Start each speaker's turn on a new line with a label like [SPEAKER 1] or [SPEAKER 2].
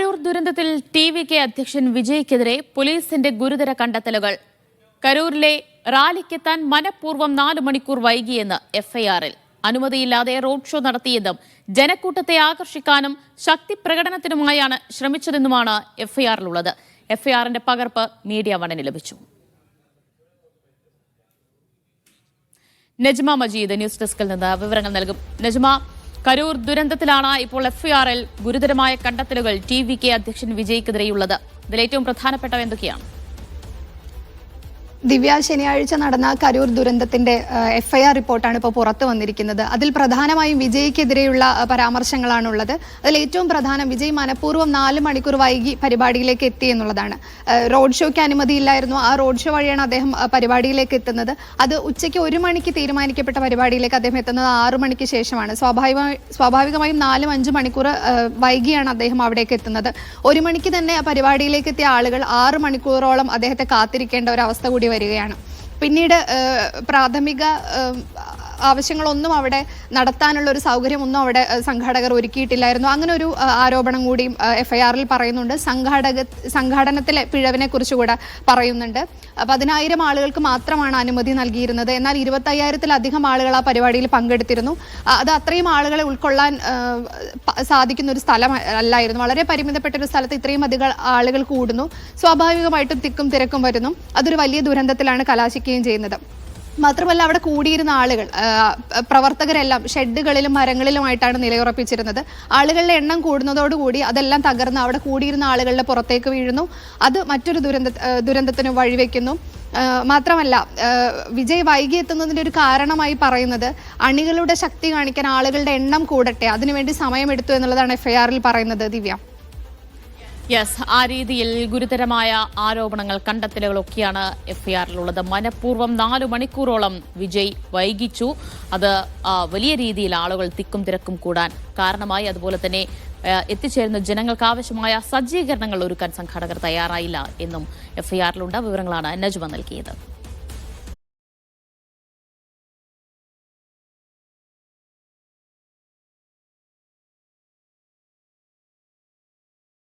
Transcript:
[SPEAKER 1] കരൂർ ദുരന്തത്തിൽ T V K അധ്യക്ഷൻ വിജയ്ക്കെതിരെ പോലീസിന്റെ ഗുരുതര കണ്ടെത്തലുകൾ. കരൂരിലെ റാലിക്കെത്താൻ മനഃപൂർവം നാല് മണിക്കൂർ വൈകിയെന്ന് എഫ്ഐആറിൽ. അനുമതിയില്ലാതെ റോഡ് ഷോ നടത്തിയെന്നും ജനക്കൂട്ടത്തെ ആകർഷിക്കാനും ശക്തി പ്രകടനത്തിനുമായാണ് ശ്രമിച്ചതെന്നുമാണ് എഫ്ഐആറിലുള്ളത്. എഫ്ഐആറിന്റെ പകർപ്പ് മീഡിയ വണ്ണിന് ലഭിച്ചു. നജ്മ മജീദ് ന്യൂസ് ഡെസ്കിൽ നിന്ന് വിവരങ്ങൾ നൽകും. നജ്മ കരൂർ ദുരന്തത്തിലാണ് ഇപ്പോൾ എഫ്ഐആറിൽ ഗുരുതരമായ കണ്ടെത്തലുകൾ ടി വി കെ അധ്യക്ഷൻ വിജയ്ക്കെതിരെയുള്ളത്. ഇതിൽ ഏറ്റവും പ്രധാനപ്പെട്ടവ എന്തൊക്കെയാണ്?
[SPEAKER 2] ദിവ്യ ശനിയാഴ്ച നടന്ന കരൂർ ദുരന്തത്തിന്റെ എഫ്ഐആർ റിപ്പോർട്ടാണ് ഇപ്പോൾ പുറത്തു വന്നിരിക്കുന്നത്. അതിൽ പ്രധാനമായും വിജയ്ക്കെതിരെയുള്ള പരാമർശങ്ങളാണുള്ളത്. അതിൽ ഏറ്റവും പ്രധാനം വിജയ് മനഃപൂർവം നാല് മണിക്കൂർ വൈകി പരിപാടിയിലേക്ക് എത്തി എന്നുള്ളതാണ്. റോഡ് ഷോയ്ക്ക് അനുമതിയില്ലായിരുന്നു. ആ റോഡ് ഷോ വഴിയാണ് അദ്ദേഹം പരിപാടിയിലേക്ക് എത്തുന്നത്. അത് ഉച്ചയ്ക്ക് ഒരു മണിക്ക് തീരുമാനിക്കപ്പെട്ട പരിപാടിയിലേക്ക് അദ്ദേഹം എത്തുന്നത് ആറു മണിക്ക് ശേഷമാണ്. സ്വാഭാവികമായി സ്വാഭാവികമായും നാലും അഞ്ച് മണിക്കൂർ വൈകിയാണ് അദ്ദേഹം അവിടേക്ക് എത്തുന്നത്. ഒരു മണിക്ക് തന്നെ പരിപാടിയിലേക്ക് എത്തിയ ആളുകൾ ആറ് മണിക്കൂറോളം അദ്ദേഹത്തെ കാത്തിരിക്കേണ്ട ഒരു അവസ്ഥ കൂടി വരികയാണ്. പിന്നീട് പ്രാഥമിക ആവശ്യങ്ങളൊന്നും അവിടെ നടത്താനുള്ള ഒരു സൗകര്യമൊന്നും അവിടെ സംഘാടകർ ഒരുക്കിയിട്ടില്ലായിരുന്നു. അങ്ങനെ ഒരു ആരോപണം കൂടി എഫ്ഐആറിൽ പറയുന്നുണ്ട്. സംഘാടക സംഘാടനത്തിലെ പിഴവിനെ കുറിച്ച് കൂടെ പറയുന്നുണ്ട് പതിനായിരം ആളുകൾക്ക് മാത്രമാണ് അനുമതി നൽകിയിരുന്നത്. എന്നാൽ ഇരുപത്തയ്യായിരത്തിലധികം ആളുകൾ ആ പരിപാടിയിൽ പങ്കെടുത്തിരുന്നു. അത് അത്രയും ആളുകളെ ഉൾക്കൊള്ളാൻ സാധിക്കുന്ന ഒരു സ്ഥലം അല്ലായിരുന്നു. വളരെ പരിമിതപ്പെട്ട ഒരു സ്ഥലത്ത് ഇത്രയും അധികം ആളുകൾ കൂടുന്നു. സ്വാഭാവികമായിട്ടും തിക്കും തിരക്കും വരുന്നു. അതൊരു വലിയ ദുരന്തത്തിലാണ് കലാശിക്കുകയും ചെയ്യുന്നത്. മാത്രമല്ല അവിടെ കൂടിയിരുന്ന ആളുകൾ പ്രവർത്തകരെല്ലാം ഷെഡുകളിലും മരങ്ങളിലുമായിട്ടാണ് നിലയുറപ്പിച്ചിരുന്നത്. ആളുകളുടെ എണ്ണം കൂടുന്നതോടുകൂടി അതെല്ലാം തകർന്ന് അവിടെ കൂടിയിരുന്ന ആളുകളുടെ പുറത്തേക്ക് വീഴുന്നു. അത് മറ്റൊരു ദുരന്ത ദുരന്തത്തിന് വഴിവെക്കുന്നു. മാത്രമല്ല വിജയ് വൈകി എത്തുന്നതിന്റെ ഒരു കാരണമായി പറയുന്നത് അണികളുടെ ശക്തി കാണിക്കാൻ ആളുകളുടെ എണ്ണം കൂടട്ടെ അതിനുവേണ്ടി സമയമെടുത്തു എന്നുള്ളതാണ് എഫ്ഐആറിൽ പറയുന്നത് ദിവ്യ.
[SPEAKER 1] യെസ് ആ രീതിയിൽ ഗുരുതരമായ ആരോപണങ്ങൾ കണ്ടെത്തലുകളൊക്കെയാണ് എഫ്ഐആറിലുള്ളത്. മനഃപൂർവം നാലു മണിക്കൂറോളം വിജയ് വൈകിച്ചു. അത് വലിയ രീതിയിൽ ആളുകൾ തിക്കും തിരക്കും കൂടാൻ കാരണമായി. അതുപോലെ തന്നെ എത്തിച്ചേരുന്ന ജനങ്ങൾക്ക് ആവശ്യമായ സജ്ജീകരണങ്ങൾ ഒരുക്കാൻ സംഘാടകർ തയ്യാറായില്ല എന്നും എഫ്ഐആറിലുണ്ട്. വിവരങ്ങളാണ് നജ്മ നൽകിയത്.